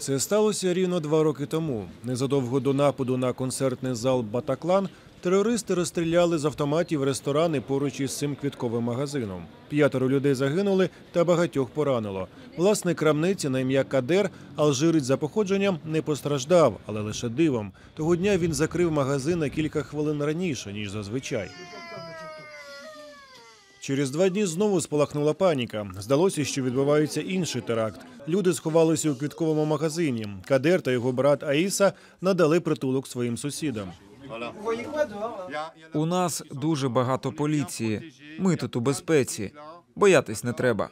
Це сталося рівно два роки тому. Незадовго до нападу на концертний зал Батаклан терористи розстріляли з автоматів ресторани поруч із цим квітковим магазином. П'ятеро людей загинули та багатьох поранило. Власник крамниці на ім'я Кадер, алжирець за походженням, не постраждав, але лише дивом. Того дня він закрив магазин на кілька хвилин раніше ніж зазвичай. Через два дні знову спалахнула паніка. Здалося, що відбувається інший теракт. Люди сховалися у квітковому магазині. Кадер та його брат Аїса надали притулок своїм сусідам. У нас дуже багато поліції. Ми тут у безпеці. Боятись не треба.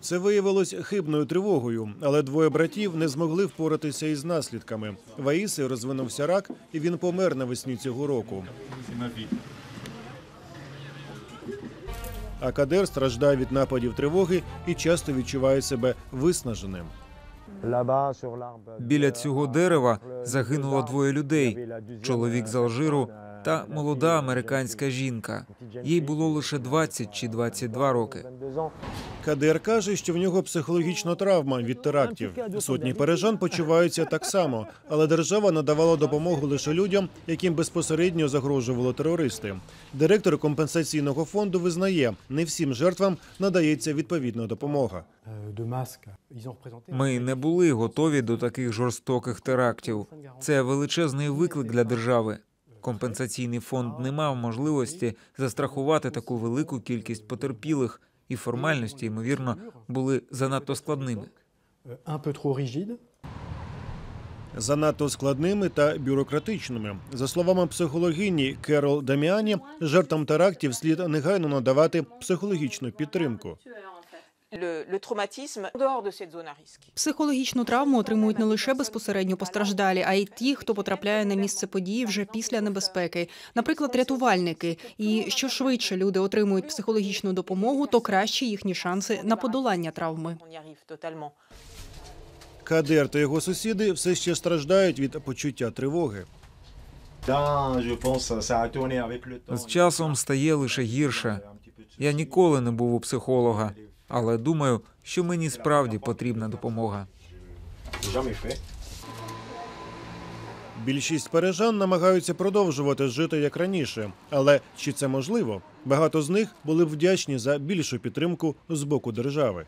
Це виявилось хибною тривогою, але двоє братів не змогли впоратися із наслідками. В Аїси розвинувся рак, і він помер навесні цього року. А Кадер страждає від нападів тривоги і часто відчуває себе виснаженим. Біля цього дерева загинуло двоє людей: чоловік з Алжиру та молода американська жінка. Їй було лише 20 чи 22 роки. Кадер каже, що в нього психологічна травма від терактів. Сотні парижан почуваються так само, але держава надавала допомогу лише людям, яким безпосередньо загрожували терористи. Директор компенсаційного фонду визнає, не всім жертвам надається відповідна допомога. Ми не були готові до таких жорстоких терактів. Це величезний виклик для держави. Компенсаційний фонд не мав можливості застрахувати таку велику кількість потерпілих, і формальності, ймовірно, були занадто складними. Занадто складними та бюрократичними. За словами психологині Керол Даміані, жертвам терактів слід негайно надавати психологічну підтримку. Le, traumatisme en dehors de cette zone à risque. Психологічну травму отримують не лише безпосередньо постраждалі, а й ті, хто потрапляє на місце події вже після небезпеки, наприклад, рятувальники. І що швидше люди отримують психологічну допомогу, то кращі їхні шанси на подолання травми. Кадер та його сусіди все ще страждають від почуття тривоги. З часом стає лише гірше. Я ніколи не був у психолога, але думаю, що мені справді потрібна допомога. Більшість парижан намагаються продовжувати жити як раніше, але чи це можливо? Багато з них були б вдячні за більшу підтримку з боку держави.